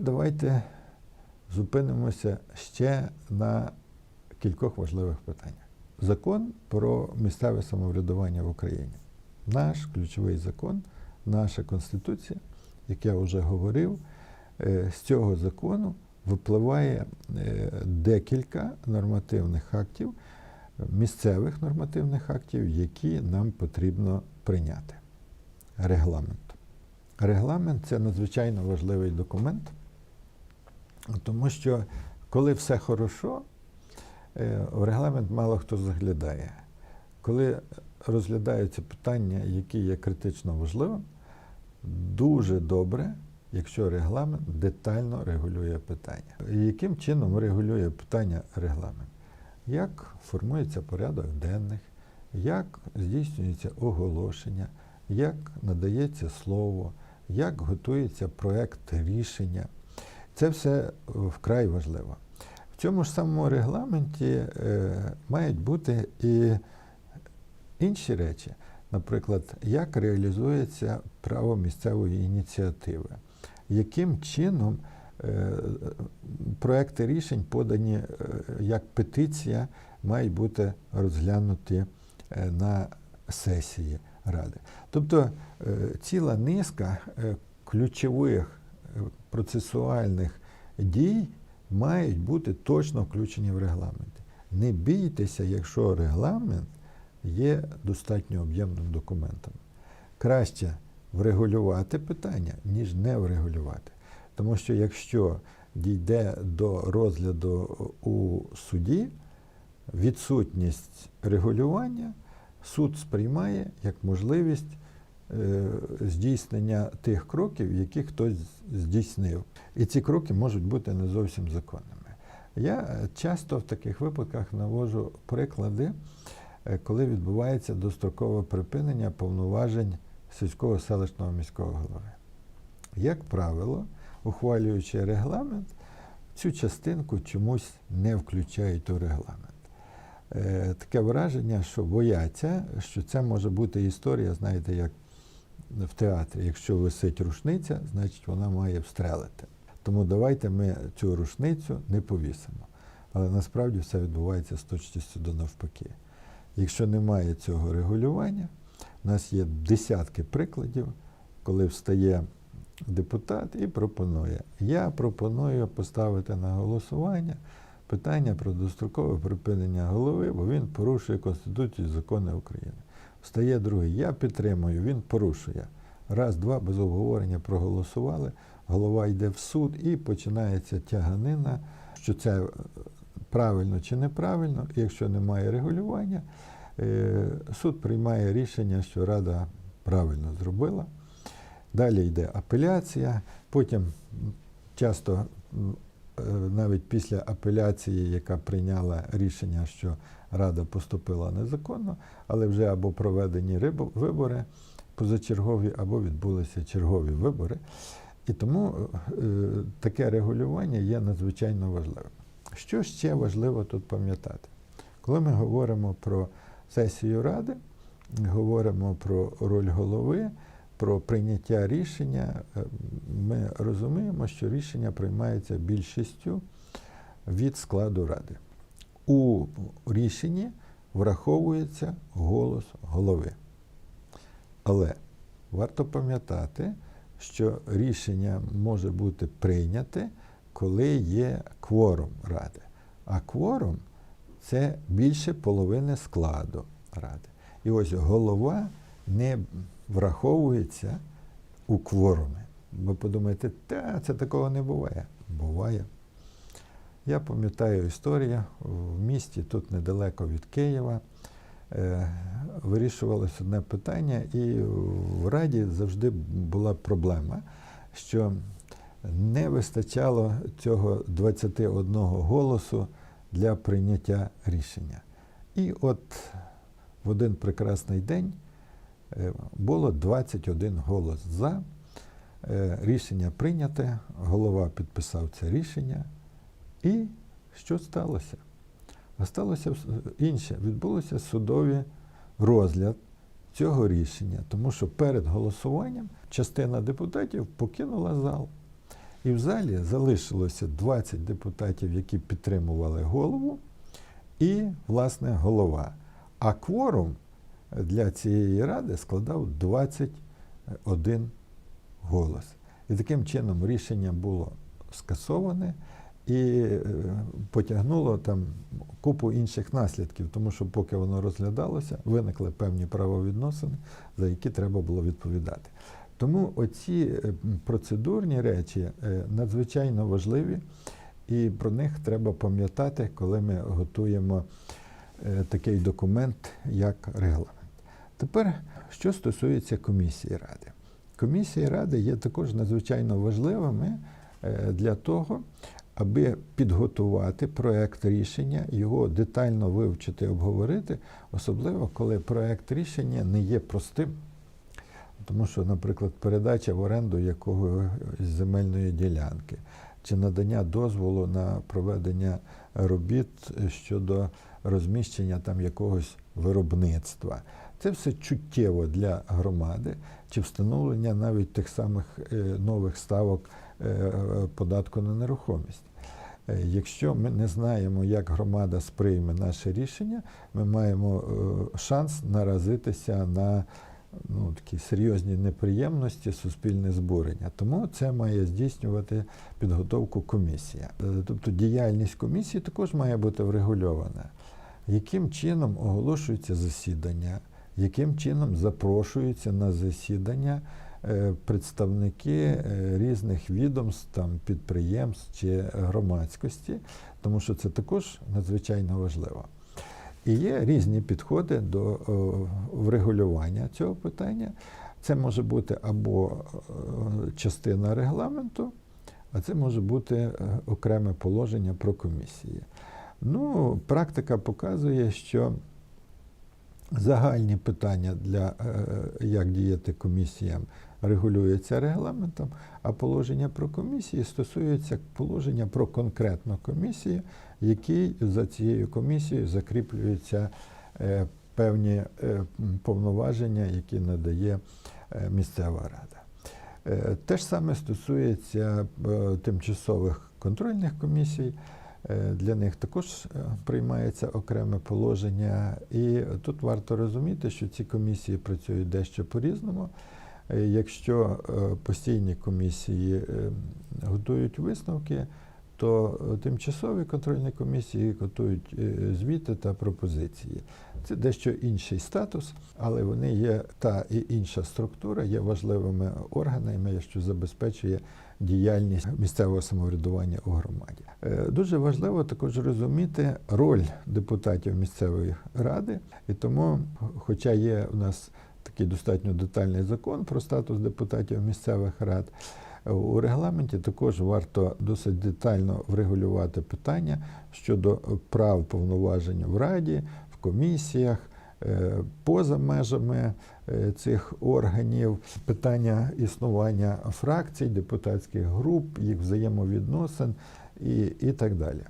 давайте зупинимося ще на кількох важливих питаннях. Закон про місцеве самоврядування в Україні. Наш ключовий закон, наша Конституція, як я вже говорив, е, з цього закону випливає е, декілька нормативних актів, місцевих нормативних актів, які нам потрібно прийняти. Регламент. Регламент це надзвичайно важливий документ, тому що коли все хорошо, е, в регламент мало хто заглядає. Коли розглядаються питання, які є критично важливим, дуже добре, якщо регламент детально регулює питання. Яким чином регулює питання регламент? Як формується порядок денних, як здійснюється оголошення, як надається слово, як готується проект рішення. Це все вкрай важливо. В цьому ж самому регламенті е, мають бути і інші речі, наприклад, як реалізується право місцевої ініціативи, яким чином е, проекти рішень, подані е, як петиція, мають бути розглянуті на сесії Ради. Тобто ціла низка ключових процесуальних дій мають бути точно включені в регламенті. Не бійтеся, якщо регламент є достатньо об'ємним документом. Краще врегулювати питання, ніж не врегулювати. Тому що якщо дійде до розгляду у суді, відсутність регулювання суд сприймає як можливість здійснення тих кроків, які хтось здійснив. І ці кроки можуть бути не зовсім законними. Я часто в таких випадках навожу приклади, е, коли відбувається дострокове припинення повноважень сільського селищного міського голови. Як правило, ухвалюючи регламент, цю частинку чомусь не включають у регламент. Е, таке враження, що бояться, що це може бути історія, знаєте, як в театрі. Якщо висить рушниця, значить вона має встрелити. Тому давайте ми цю рушницю не повісимо. Але насправді все відбувається з точністю до навпаки. Якщо немає цього регулювання, у нас є десятки прикладів, коли встає депутат і пропонує. Я пропоную поставити на голосування питання про дострокове припинення голови, бо він порушує Конституцію і закони України. Встає другий. Я підтримую, він порушує. Раз, два, без обговорення проголосували, голова йде в суд і починається тяганина, що це правильно чи неправильно. Якщо немає регулювання, е, суд приймає рішення, що Рада правильно зробила. Далі йде апеляція, потім часто Е, навіть після апеляції, яка прийняла рішення, що Рада поступила незаконно, але вже або проведені вибори позачергові, або відбулися чергові вибори. І тому е, таке регулювання є надзвичайно важливим. Що ще важливо тут пам'ятати? Коли ми говоримо про сесію Ради, говоримо про роль голови про прийняття рішення, е, ми розуміємо, що рішення приймається більшістю від складу ради. У рішенні враховується голос голови. Але варто пам'ятати, що рішення може бути прийняте, коли є кворум ради. А кворум це більше половини складу ради. І ось голова не враховується у кворумі. Ви подумаєте, та це такого не буває. Буває. Я пам'ятаю історію в місті, тут недалеко від Києва. Е, вирішувалося одне питання, і в Раді завжди була проблема, що не вистачало цього 21 голосу для прийняття рішення. І от в один прекрасний день Е, було 21 голос за. Е, рішення прийняте, голова підписав це рішення. І що сталося? А сталося інше. Відбулося судовий розгляд цього рішення, тому що перед голосуванням частина депутатів покинула зал. І в залі залишилося 20 депутатів, які підтримували голову, і, власне, голова. А кворум для цієї ради складав 21 голос. І таким чином рішення було скасоване і е, потягнуло там купу інших наслідків, тому що поки воно розглядалося, виникли певні правовідносини, за які треба було відповідати. Тому оці е, процедурні речі е, надзвичайно важливі, і про них треба пам'ятати, коли ми готуємо такий документ, як регламент. Тепер, що стосується комісії ради. Комісії ради є також надзвичайно важливими для того, аби підготувати проект рішення, його детально вивчити, обговорити, особливо коли проект рішення не є простим. Тому що, наприклад, передача в оренду якогось земельної ділянки чи надання дозволу на проведення робіт щодо розміщення там якогось виробництва. Це все чуттєво для громади, чи встановлення навіть тих самих е, нових ставок е, податку на нерухомість. Е, Якщо ми не знаємо, як громада сприйме наше рішення, ми маємо е, шанс наразитися на ну, такі серйозні неприємності, суспільне збурення. Тому це має здійснювати підготовку комісія. Е, Тобто діяльність комісії також має бути врегульована. Яким чином оголошуються засідання, яким чином запрошуються на засідання представники е, різних відомств, там, підприємств чи громадськості, тому що це також надзвичайно важливо. І є різні підходи до врегулювання цього питання. Це може бути або е, частина регламенту, а це може бути е, окреме положення про комісії. Ну, практика показує, що загальні питання для е, як діяти комісіям регулюються регламентом, а положення про комісії стосується положення про конкретну комісію, який за цією комісією закріплюються е, певні е, повноваження, які надає місцева рада. Те ж саме стосується тимчасових контрольних комісій. Е, Для них також е, приймається окреме положення, і тут варто розуміти, що ці комісії працюють дещо по-різному. Е, Якщо постійні комісії готують висновки, то тимчасові контрольні комісії готують звіти та пропозиції. Це дещо інший статус, але вони є та і інша структура, є важливими органами, що забезпечує діяльність місцевого самоврядування у громаді. Е, Дуже важливо також розуміти роль депутатів місцевої ради, і тому, хоча є в нас такий достатньо детальний закон про статус депутатів місцевих рад. У регламенті також варто досить детально врегулювати питання щодо прав повноважень в раді, в комісіях, е, поза межами е, цих органів, питання існування фракцій, депутатських груп, їх взаємовідносин і, і так далі.